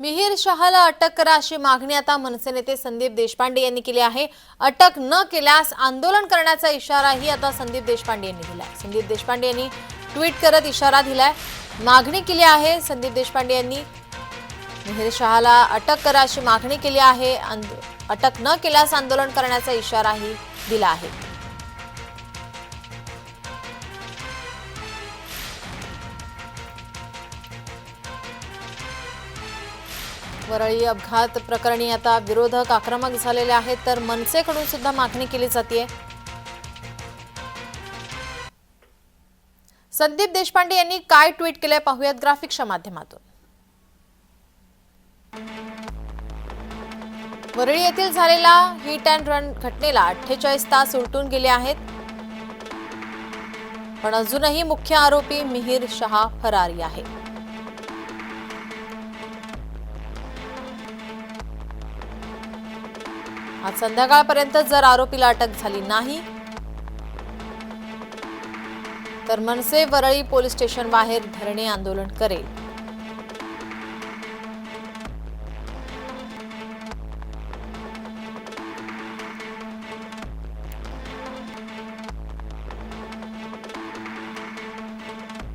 मिहीर शहाला अटक करा अशी मागणी आता मनसे नेते संदीप देशपांडे यांनी केली आहे. अटक न केल्यास आंदोलन करण्याचा इशाराही आता संदीप देशपांडे यांनी दिला संदीप देशपांडे यांनी ट्विट करत इशारा दिलाय. मागणी केली आहे. संदीप देशपांडे यांनी मिहीर शहाला अटक करा अशी मागणी केली आहे. अटक न केल्यास आंदोलन करण्याचा इशाराही दिला आहे. वरळी अपघात प्रकरणी आता विरोधक आक्रमक झालेले आहेत तर मनसेकडून सुद्धा मागणी केली जाते संदीप देशपांडे यांनी काय ट्विट केलंय पाहूयात ग्राफिक्सच्या माध्यमातून. वरळी येथील झालेला हिट अँड रन घटनेला अठ्ठेचाळीस तास उलटून गेले आहेत. पण अजूनही मुख्य आरोपी मिहीर शहा फरारी आहे. आज संध्याकाळपर्यंत जर आरोपीला अटक झाली नाही तर मनसे वरळी पोलीस स्टेशन बाहेर धरणे आंदोलन करेल.